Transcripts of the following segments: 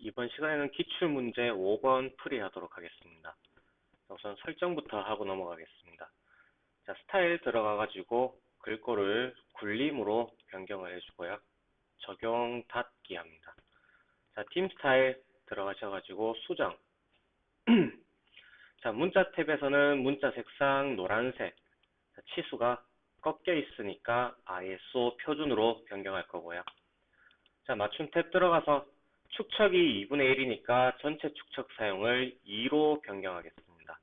이번 시간에는 기출문제 5번 풀이하도록 하겠습니다. 우선 설정부터 하고 넘어가겠습니다. 자, 스타일 들어가가지고 글꼴을 굴림으로 변경을 해주고요. 적용 닫기 합니다. 자, 팀 스타일 들어가셔가지고 수정. 자, 문자 탭에서는 문자 색상 노란색, 자, 치수가 꺾여 있으니까 ISO 표준으로 변경할 거고요. 자, 맞춤 탭 들어가서 축척이 2분의 1이니까 전체 축척 사용을 2로 변경하겠습니다.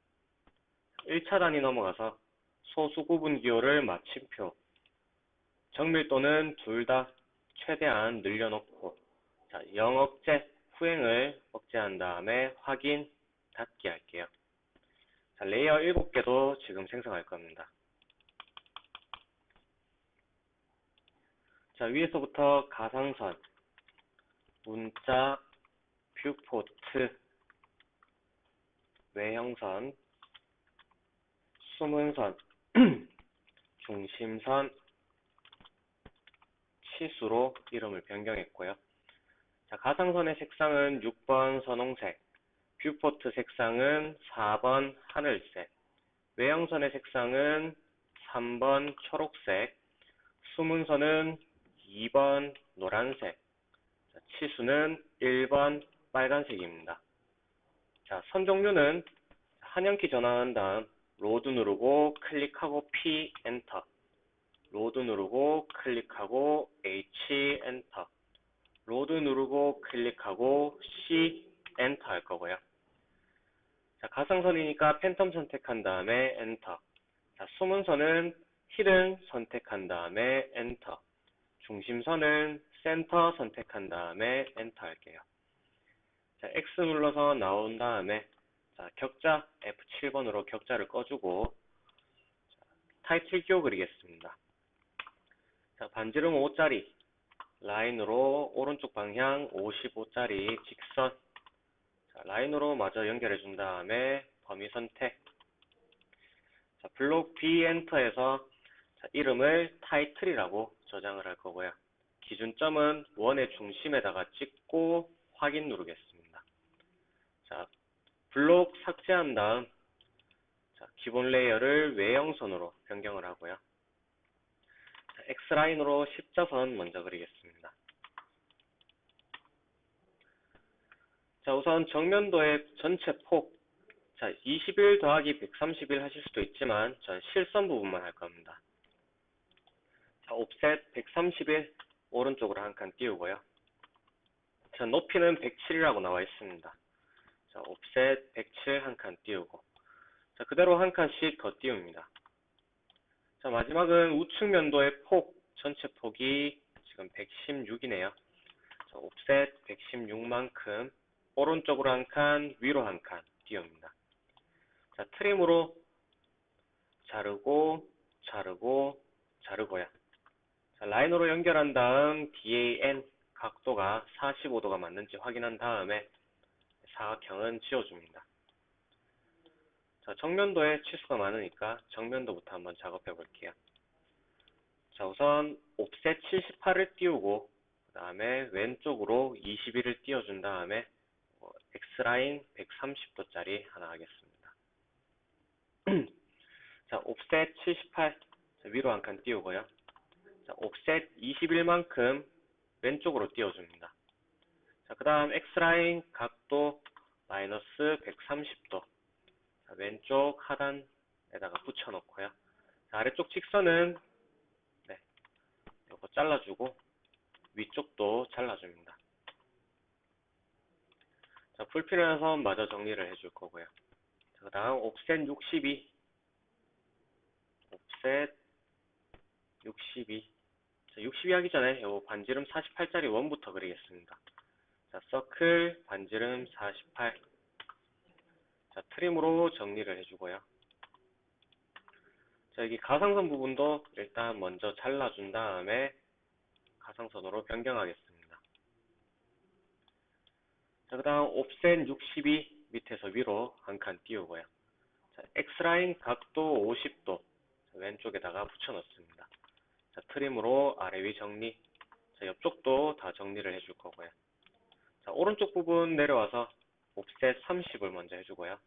1차 단위 넘어가서 소수 구분 기호를 마침표, 정밀도는 둘 다 최대한 늘려놓고 자, 0 억제 후행을 억제한 다음에 확인 닫기 할게요. 자, 레이어 7개도 지금 생성할 겁니다. 자, 위에서부터 가상선, 문자, 뷰포트, 외형선, 숨은선, 중심선, 치수로 이름을 변경했고요. 자, 가상선의 색상은 6번 선홍색, 뷰포트 색상은 4번 하늘색, 외형선의 색상은 3번 초록색, 숨은선은 2번 노란색, 자, 치수는 1번 빨간색입니다. 자, 선 종류는 한영키 전환한 다음 로드 누르고 클릭하고 P 엔터 로드 누르고 클릭하고 H 엔터 로드 누르고 클릭하고 C 엔터 할 거고요. 자, 가상선이니까 팬텀 선택한 다음에 엔터 자, 숨은 선은 히든 선택한 다음에 엔터 중심선은 센터 선택한 다음에 엔터 할게요. 자, X 눌러서 나온 다음에 자, 격자 F7번으로 격자를 꺼주고 자, 타이틀 끼워 그리겠습니다. 자, 반지름 5짜리 라인으로 오른쪽 방향 55짜리 직선 자, 라인으로 마저 연결해 준 다음에 범위 선택 자, 블록 B 엔터에서 자, 이름을 타이틀이라고 저장을 할 거고요. 기준점은 원의 중심에다가 찍고 확인 누르겠습니다. 자, 블록 삭제한 다음 자, 기본 레이어를 외형선으로 변경을 하고요. 자, X라인으로 십자선 먼저 그리겠습니다. 자, 우선 정면도의 전체 폭 자, 21 더하기 131 하실 수도 있지만 전 실선 부분만 할 겁니다. 자, 옵셋 131 오른쪽으로 한 칸 띄우고요. 자, 높이는 107이라고 나와 있습니다. 자, 옵셋 107 한 칸 띄우고 자, 그대로 한 칸씩 더 띄웁니다. 자, 마지막은 우측 면도의 폭, 전체 폭이 지금 116이네요. 자, 옵셋 116만큼 오른쪽으로 한 칸, 위로 한 칸 띄웁니다. 자, 트림으로 자르고, 자르고, 자르고요. 자, 라인으로 연결한 다음 DAN 각도가 45도가 맞는지 확인한 다음에 사각형은 지워줍니다. 자, 정면도에 치수가 많으니까 정면도부터 한번 작업해 볼게요. 자, 우선 옵셋 78을 띄우고 그 다음에 왼쪽으로 21을 띄워준 다음에 어, X라인 130도짜리 하나 하겠습니다. 자, 옵셋 78 자, 위로 한 칸 띄우고요. 자, 옵셋 21만큼 왼쪽으로 띄워줍니다. 자, 그 다음 X라인 각도 마이너스 130도. 자, 왼쪽 하단에다가 붙여놓고요. 자, 아래쪽 직선은, 네, 요거 잘라주고, 위쪽도 잘라줍니다. 자, 불필요한 선 마저 정리를 해줄 거고요. 자, 그 다음 옵셋 62. 옵셋 62. 자, 62 하기 전에 요 반지름 48짜리 원부터 그리겠습니다. 자, 서클 반지름 48. 자, 트림으로 정리를 해주고요. 자, 여기 가상선 부분도 일단 먼저 잘라준 다음에 가상선으로 변경하겠습니다. 자, 그 다음 옵셋 62 밑에서 위로 한 칸 띄우고요. 자, X라인 각도 50도 자, 왼쪽에다가 붙여넣습니다. 자, 트림으로 아래 위 정리. 자, 옆쪽도 다 정리를 해줄 거고요. 자, 오른쪽 부분 내려와서 옵셋 30을 먼저 해주고요.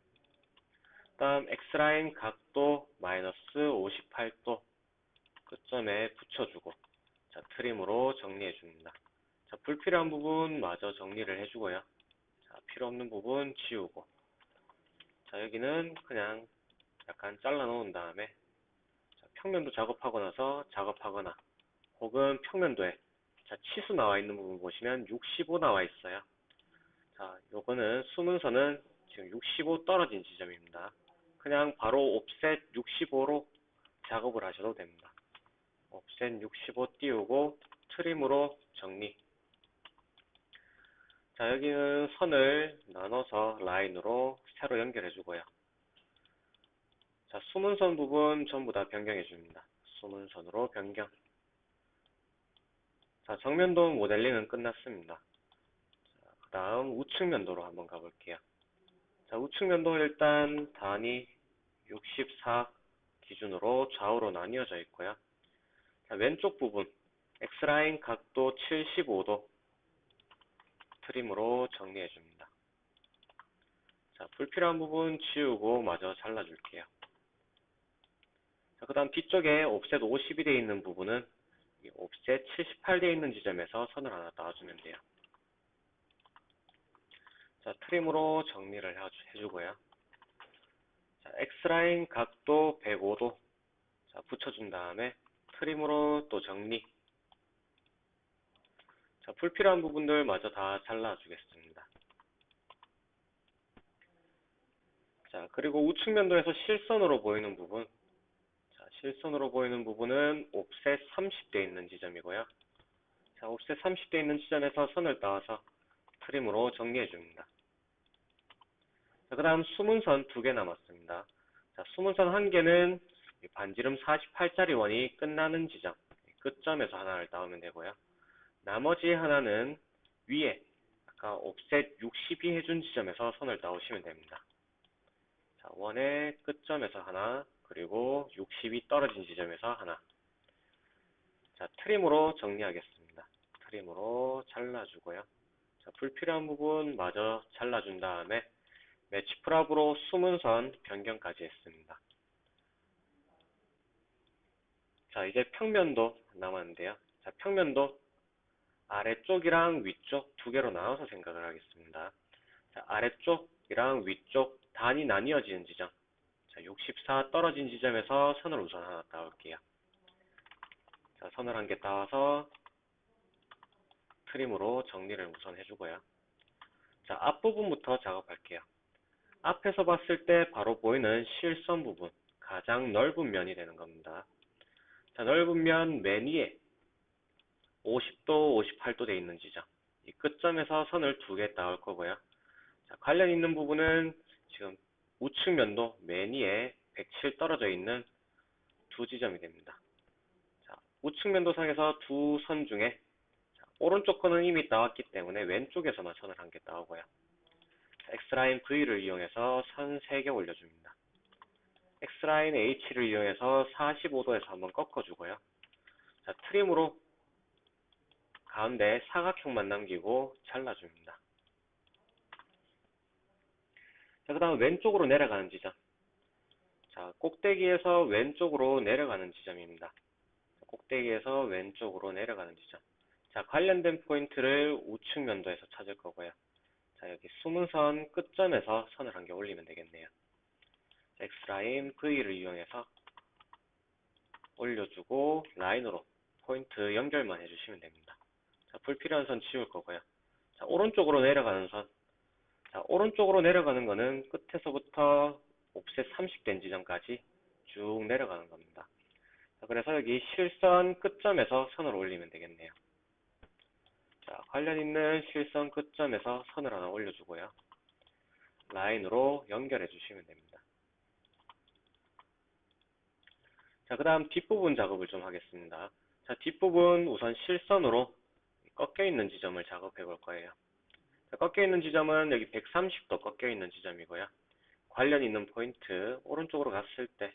다음 X라인 각도 마이너스 58도 끝점에 붙여주고 자, 트림으로 정리해 줍니다. 자, 불필요한 부분 마저 정리를 해주고요. 자, 필요 없는 부분 지우고 자, 여기는 그냥 약간 잘라 놓은 다음에 자, 평면도 작업하고 나서 작업하거나 혹은 평면도에 자, 치수 나와 있는 부분 보시면 65 나와 있어요. 자, 요거는 수문선은 지금 65 떨어진 지점입니다. 그냥 바로 옵셋 65로 작업을 하셔도 됩니다. 옵셋 65 띄우고 트림으로 정리. 자, 여기는 선을 나눠서 라인으로 새로 연결해 주고요. 자, 수문선 부분 전부 다 변경해 줍니다. 수문선으로 변경. 자, 정면도 모델링은 끝났습니다. 그 다음 우측면도로 한번 가볼게요. 자, 우측면도 일단 단위 64 기준으로 좌우로 나뉘어져 있고요. 자, 왼쪽 부분 X라인 각도 75도 트림으로 정리해 줍니다. 자, 불필요한 부분 지우고 마저 잘라줄게요. 자, 그 다음 뒤쪽에 옵셋 50이 되어 있는 부분은 이 옵셋 78 되어 있는 지점에서 선을 하나 따주면 돼요. 자, 트림으로 정리를 해주- 해주고요. 자, X라인 각도 105도 자, 붙여준 다음에 트림으로 또 정리. 자, 불필요한 부분들 마저 다 잘라주겠습니다. 자, 그리고 우측 면도에서 실선으로 보이는 부분. 자, 실선으로 보이는 부분은 옵셋 30대 있는 지점이고요. 자, 옵셋 30대 있는 지점에서 선을 따와서 트림으로 정리해 줍니다. 자, 그 다음 수문선 두 개 남았습니다. 자, 수문선 한 개는 이 반지름 48짜리 원이 끝나는 지점, 끝점에서 하나를 따오면 되고요. 나머지 하나는 위에 아까 옵셋 62 해준 지점에서 선을 따오시면 됩니다. 자, 원의 끝점에서 하나, 그리고 60이 떨어진 지점에서 하나. 자, 트림으로 정리하겠습니다. 트림으로 잘라주고요. 자, 불필요한 부분 마저 잘라준 다음에 매치 프랍으로 수문선 변경까지 했습니다. 자, 이제 평면도 남았는데요. 자, 평면도 아래쪽이랑 위쪽 두 개로 나눠서 생각을 하겠습니다. 자, 아래쪽이랑 위쪽 단이 나뉘어지는 지점. 자, 64 떨어진 지점에서 선을 우선 하나 따올게요. 자, 선을 한 개 따와서 트림으로 정리를 우선 해주고요. 자, 앞부분부터 작업할게요. 앞에서 봤을 때 바로 보이는 실선 부분, 가장 넓은 면이 되는 겁니다. 자, 넓은 면 맨 위에 50도, 58도 돼 있는 지점. 이 끝점에서 선을 두 개 따올 거고요. 자, 관련 있는 부분은 지금 우측 면도 맨 위에 107 떨어져 있는 두 지점이 됩니다. 자, 우측 면도 상에서 두 선 중에 자, 오른쪽 거는 이미 따왔기 때문에 왼쪽에서만 선을 한개 따오고요. 자, X라인 V를 이용해서 선 3개 올려줍니다. X라인 H를 이용해서 45도에서 한번 꺾어주고요. 자, 트림으로 가운데 사각형만 남기고 잘라줍니다. 자, 그 다음 왼쪽으로 내려가는 지점. 자, 꼭대기에서 왼쪽으로 내려가는 지점입니다. 꼭대기에서 왼쪽으로 내려가는 지점. 자, 관련된 포인트를 우측 면도에서 찾을 거고요. 자, 여기 수문선 끝점에서 선을 한 개 올리면 되겠네요. 자, X라인 V를 이용해서 올려주고 라인으로 포인트 연결만 해주시면 됩니다. 자, 불필요한 선 지울 거고요. 자, 오른쪽으로 내려가는 선. 자, 오른쪽으로 내려가는 거는 끝에서부터 옵셋 30된 지점까지 쭉 내려가는 겁니다. 자, 그래서 여기 실선 끝점에서 선을 올리면 되겠네요. 자, 관련 있는 실선 끝점에서 선을 하나 올려주고요. 라인으로 연결해 주시면 됩니다. 자, 그 다음 뒷부분 작업을 좀 하겠습니다. 자, 뒷부분 우선 실선으로 꺾여 있는 지점을 작업해 볼 거예요. 자, 꺾여 있는 지점은 여기 130도 꺾여 있는 지점이고요. 관련 있는 포인트 오른쪽으로 갔을 때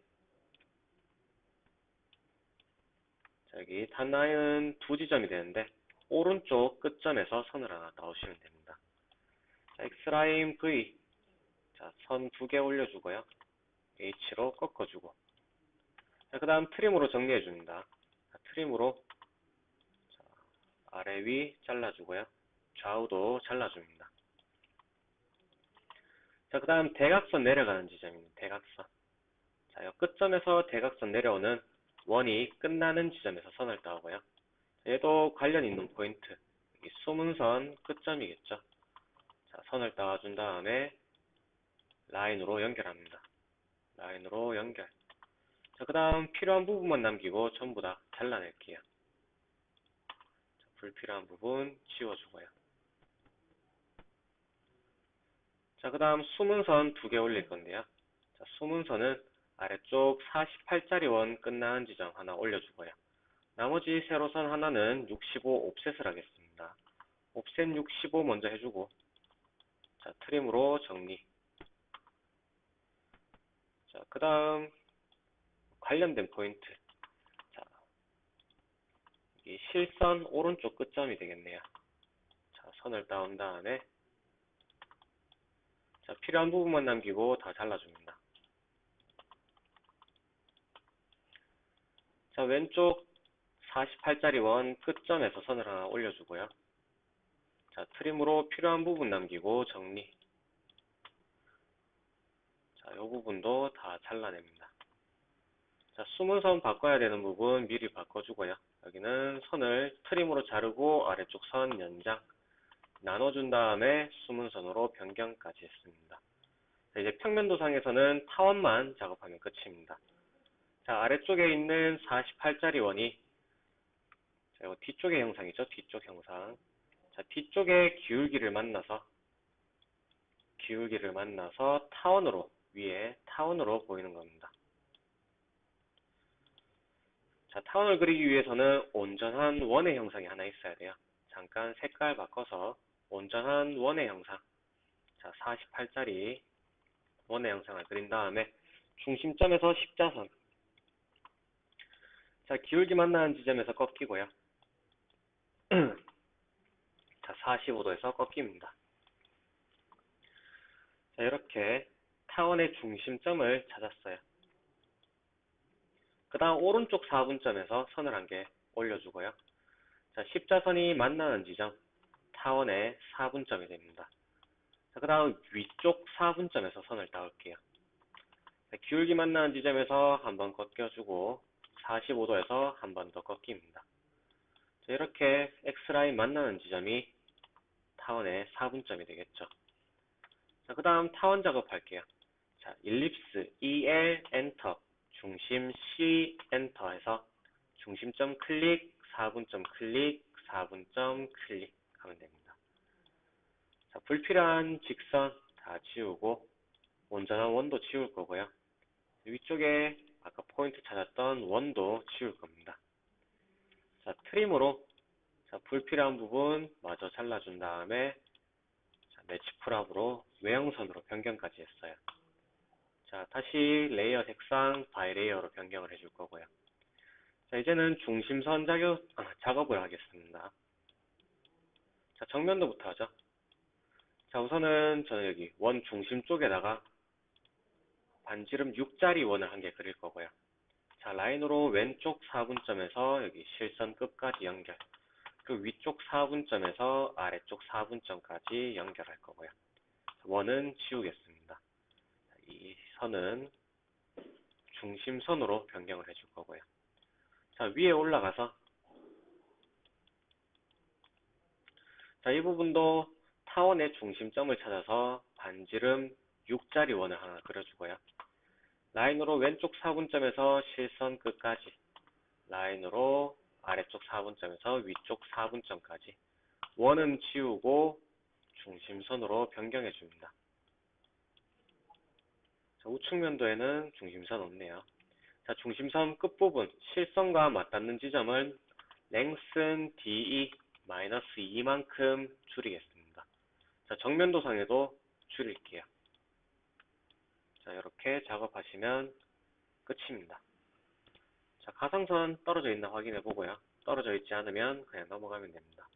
자, 여기 단라인은 두 지점이 되는데 오른쪽 끝점에서 선을 하나 따오시면 됩니다. 자, X라인 V. 자, 선두 개 올려주고요. H로 꺾어주고. 자, 그 다음 트림으로 정리해줍니다. 자, 트림으로 자, 아래 위 잘라주고요. 좌우도 잘라줍니다. 자, 그 다음 대각선 내려가는 지점입니다. 대각선. 자, 이 끝점에서 대각선 내려오는 원이 끝나는 지점에서 선을 따오고요. 얘도 관련 있는 포인트. 이 수문선 끝점이겠죠. 자, 선을 따와준 다음에 라인으로 연결합니다. 라인으로 연결. 자, 그 다음 필요한 부분만 남기고 전부 다 잘라낼게요. 자, 불필요한 부분 지워주고요. 자, 그 다음 수문선 두 개 올릴 건데요. 자, 수문선은 아래쪽 48짜리 원 끝나는 지점 하나 올려주고요. 나머지 세로선 하나는 65 옵셋을 하겠습니다. 옵셋 65 먼저 해주고 자, 트림으로 정리. 자, 그 다음 관련된 포인트. 자, 이 실선 오른쪽 끝점이 되겠네요. 자, 선을 따온 다음에 자, 필요한 부분만 남기고 다 잘라줍니다. 자, 왼쪽 48짜리 원 끝점에서 선을 하나 올려주고요. 자, 트림으로 필요한 부분 남기고 정리. 자, 이 부분도 다 잘라냅니다. 자, 숨은 선 바꿔야 되는 부분 미리 바꿔주고요. 여기는 선을 트림으로 자르고 아래쪽 선 연장 나눠준 다음에 숨은 선으로 변경까지 했습니다. 자, 이제 평면도상에서는 타원만 작업하면 끝입니다. 자, 아래쪽에 있는 48짜리 원이 자, 이거 뒤쪽의 형상이죠. 뒤쪽 형상. 자, 뒤쪽에 기울기를 만나서 기울기를 만나서 타원으로 위에 타원으로 보이는 겁니다. 자, 타원을 그리기 위해서는 온전한 원의 형상이 하나 있어야 돼요. 잠깐 색깔 바꿔서 온전한 원의 형상. 자, 48짜리 원의 형상을 그린 다음에 중심점에서 십자선. 자, 기울기 만나는 지점에서 꺾이고요. 자, 45도에서 꺾입니다. 자, 이렇게 타원의 중심점을 찾았어요. 그 다음 오른쪽 4분점에서 선을 한 개 올려주고요. 자, 십자선이 만나는 지점, 타원의 4분점이 됩니다. 자, 그 다음 위쪽 4분점에서 선을 따올게요. 자, 기울기 만나는 지점에서 한번 꺾여주고 45도에서 한 번 더 꺾입니다. 자, 이렇게 X라인 만나는 지점이 타원의 4분점이 되겠죠. 자, 그 다음 타원 작업할게요. 자, 일립스 EL 엔터, 중심 C 엔터 해서 중심점 클릭, 4분점 클릭, 4분점 클릭 하면 됩니다. 자, 불필요한 직선 다 지우고 온전한 원도 지울 거고요. 위쪽에 아까 포인트 찾았던 원도 지울 겁니다. 자, 트림으로 자, 불필요한 부분 마저 잘라준 다음에 자, 매치 풀압으로 외형선으로 변경까지 했어요. 자, 다시 레이어 색상 바이 레이어로 변경을 해줄 거고요. 자, 이제는 중심선 작업, 아, 작업을 하겠습니다. 자, 정면도부터 하죠. 자, 우선은 저는 여기 원 중심 쪽에다가 반지름 6짜리 원을 한 개 그릴 거고요. 자, 라인으로 왼쪽 4분점에서 여기 실선 끝까지 연결. 그 위쪽 4분점에서 아래쪽 4분점까지 연결할 거고요. 원은 지우겠습니다. 이 선은 중심선으로 변경을 해줄 거고요. 자, 위에 올라가서 자, 이 부분도 타원의 중심점을 찾아서 반지름 6짜리 원을 하나 그려주고요. 라인으로 왼쪽 4분점에서 실선 끝까지 라인으로 아래쪽 4분점에서 위쪽 4분점까지 원은 지우고 중심선으로 변경해 줍니다. 자, 우측 면도에는 중심선 없네요. 자, 중심선 끝부분 실선과 맞닿는 지점은 랭슨 DE 마이너스 2만큼 줄이겠습니다. 자, 정면도상에도 줄일게요. 자, 이렇게 작업하시면 끝입니다. 자, 가상선 떨어져 있나 확인해 보고요. 떨어져 있지 않으면 그냥 넘어가면 됩니다.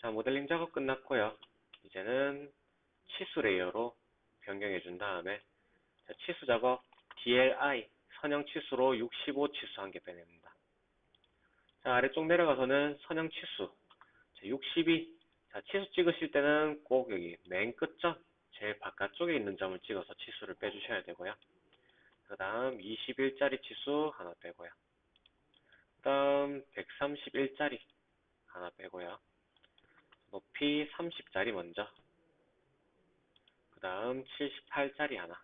자, 모델링 작업 끝났고요. 이제는 치수 레이어로 변경해 준 다음에 자, 치수 작업 DLI 선형 치수로 65 치수 한 개 빼냅니다. 자, 아래쪽 내려가서는 선형 치수 자, 62. 자, 치수 찍으실 때는 꼭 여기 맨 끝점 제일 바깥쪽에 있는 점을 찍어서 치수를 빼주셔야 되고요. 그 다음 21짜리 치수 하나 빼고요. 그 다음 131짜리 하나 빼고요. 높이 30짜리 먼저. 그 다음 78짜리 하나.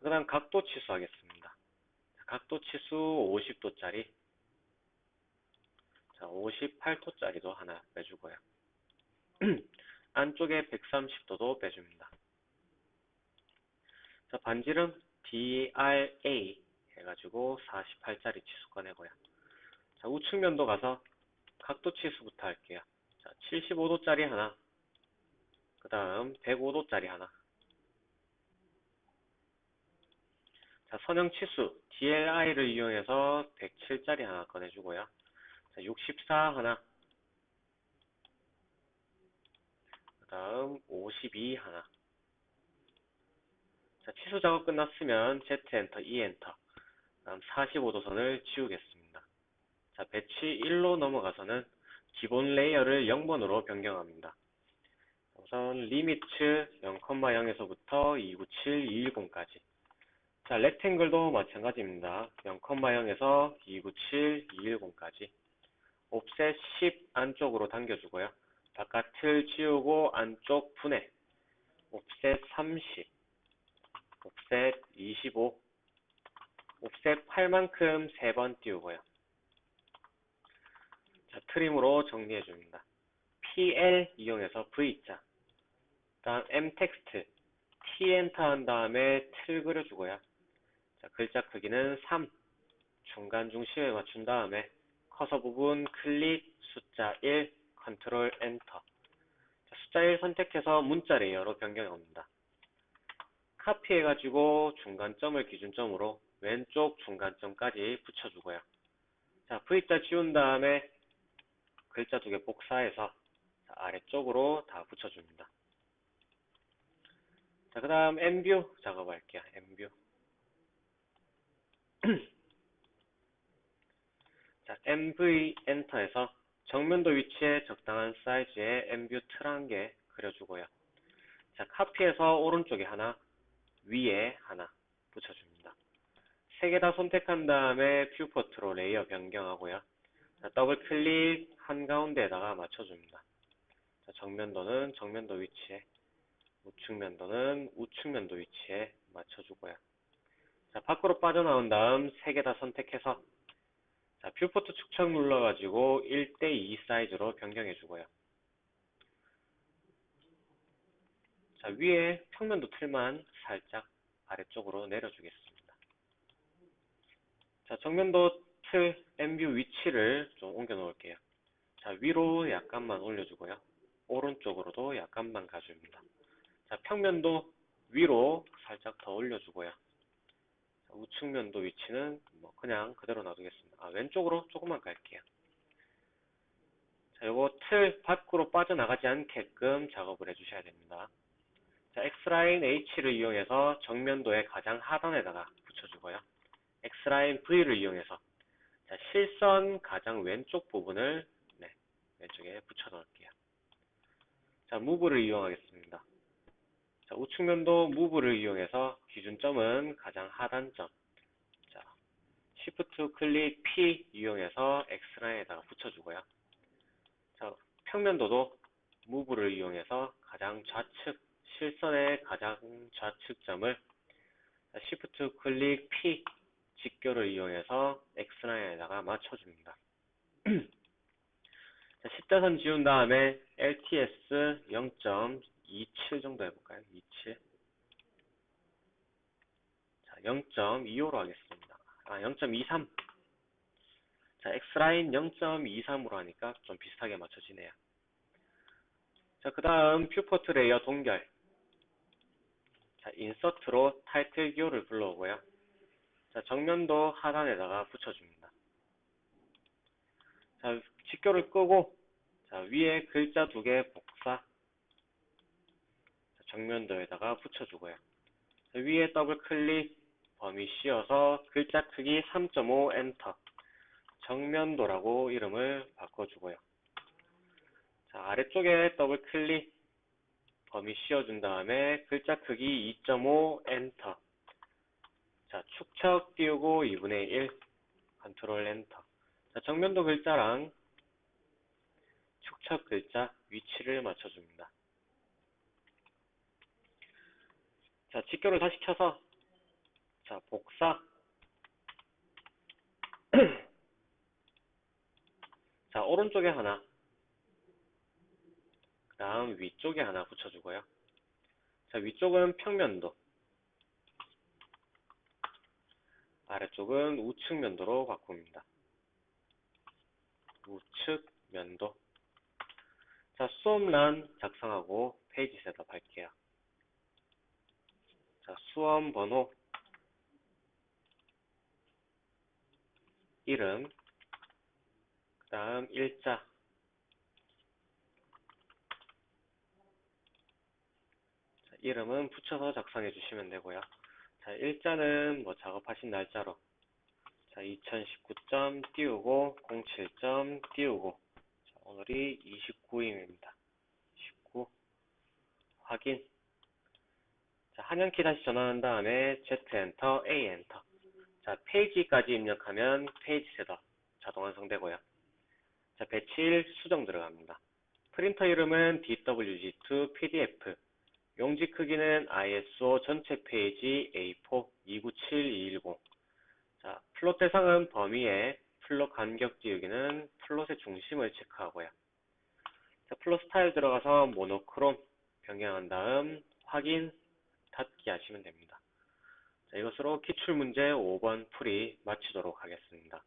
그 다음 각도 치수 하겠습니다. 각도 치수 50도짜리. 자, 58도짜리도 하나 빼주고요. 안쪽에 130도도 빼줍니다. 자, 반지름 DRA 해가지고 48짜리 치수 꺼내고요. 자, 우측면도 가서 각도 치수부터 할게요. 자, 75도짜리 하나. 그 다음 105도짜리 하나. 자, 선형 치수 DLI를 이용해서 107짜리 하나 꺼내주고요. 자, 64 하나. 그 다음 52 하나. 자, 치수 작업 끝났으면 Z 엔터, E 엔터. 다음 45도선을 지우겠습니다. 자, 배치 1로 넘어가서는 기본 레이어를 0번으로 변경합니다. 우선 리미트 0,0에서부터 297, 210까지. 자, 렉탱글도 마찬가지입니다. 0,0에서 297, 210까지. 옵셋 10 안쪽으로 당겨주고요. 바깥을 지우고 안쪽 분해. 옵셋 30, 옵셋 25, 옵셋 8만큼 3번 띄우고요. 자, 트림으로 정리해 줍니다. PL 이용해서 V자. 다음 M 텍스트. T 엔터 한 다음에 틀 그려주고요. 자, 글자 크기는 3. 중간 중심에 맞춘 다음에 커서 부분 클릭 숫자 1 컨트롤 엔터. 자, 숫자 1 선택해서 문자 레이어로 변경합니다. 카피해 가지고 중간점을 기준점으로 왼쪽 중간점까지 붙여주고요. 자, V자 지운 다음에 글자 두 개 복사해서 자, 아래쪽으로 다 붙여줍니다. 자, 그 다음 N뷰 작업할게요. N뷰. 자, MV 엔터에서 정면도 위치에 적당한 사이즈의 N뷰 틀 한 개 그려주고요. 자, 카피해서 오른쪽에 하나, 위에 하나 붙여줍니다. 세 개 다 선택한 다음에 뷰포트로 레이어 변경하고요. 자, 더블 클릭 한가운데에다가 맞춰줍니다. 자, 정면도는 정면도 위치에, 우측면도는 우측면도 위치에 맞춰주고요. 자, 밖으로 빠져나온 다음 세개다 선택해서 자, 뷰포트 축척 눌러가지고 1대2 사이즈로 변경해 주고요. 자, 위에 평면도 틀만 살짝 아래쪽으로 내려주겠습니다. 자, 정면도 틀 N뷰 위치를 좀 옮겨 놓을게요. 자, 위로 약간만 올려주고요. 오른쪽으로도 약간만 가줍니다. 자, 평면도 위로 살짝 더 올려주고요. 자, 우측 면도 위치는 뭐 그냥 그대로 놔두겠습니다. 아, 왼쪽으로 조금만 갈게요. 자, 요거 틀 밖으로 빠져나가지 않게끔 작업을 해주셔야 됩니다. 자, X라인 H를 이용해서 정면도의 가장 하단에다가 붙여주고요. X라인 V를 이용해서 자, 실선 가장 왼쪽 부분을 네, 왼쪽에 붙여 넣을게요. 자, 무브를 이용하겠습니다. 자, 우측면도 무브를 이용해서 기준점은 가장 하단점. 자, Shift 클릭 P 이용해서 X라인에다가 붙여주고요. 자, 평면도도 무브를 이용해서 가장 좌측 실선의 가장 좌측점을 Shift 클릭 P 직교를 이용해서 X라인에다가 맞춰줍니다. 자, 십자선 지운 다음에 LTS 0.27 정도 해볼까요? 27. 자, 0.25로 하겠습니다. 아, 0.23. 자, X라인 0.23으로 하니까 좀 비슷하게 맞춰지네요. 자, 그 다음 뷰포트 레이어 동결. 자, 인서트로 타이틀 기호를 불러오고요. 자, 정면도 하단에다가 붙여줍니다. 자, 직교를 끄고, 자, 자, 위에 글자 두 개 정면도에다가 붙여주고요. 자, 위에 더블 클릭, 범위 씌워서 글자 크기 3.5 엔터. 정면도라고 이름을 바꿔주고요. 자, 아래쪽에 더블 클릭, 범위 씌워준 다음에 글자 크기 2.5 엔터. 자, 축척 띄우고 2분의 1, 컨트롤 엔터. 자, 정면도 글자랑 축척 글자 위치를 맞춰줍니다. 자, 직교를 다시 켜서 자, 복사 자, 오른쪽에 하나 그 다음 위쪽에 하나 붙여주고요. 자, 위쪽은 평면도 아래쪽은 우측 면도로 바꿉니다. 우측 면도 자, 수업란 작성하고 페이지 셋업 할게요. 자, 수험 번호, 이름, 그 다음 일자, 자, 이름은 붙여서 작성해 주시면 되고요. 자, 일자는 뭐 작업하신 날짜로. 자, 2019점 띄우고 07점 띄우고. 자, 오늘이 29일입니다. 19 확인. 자, 한영키 다시 전환한 다음에 Z 엔터, A 엔터 자, 페이지까지 입력하면 페이지 셋업 자동 완성되고요. 자, 배칠 수정 들어갑니다. 프린터 이름은 DWG2 PDF 용지 크기는 ISO 전체 페이지 A4 297210 자, 플롯 대상은 범위에 플롯 간격 띄우기는 플롯의 중심을 체크하고요. 자, 플롯 스타일 들어가서 모노크롬 변경한 다음 확인 닫기 하시면 됩니다. 자, 이것으로 기출 문제 5번 풀이 마치도록 하겠습니다.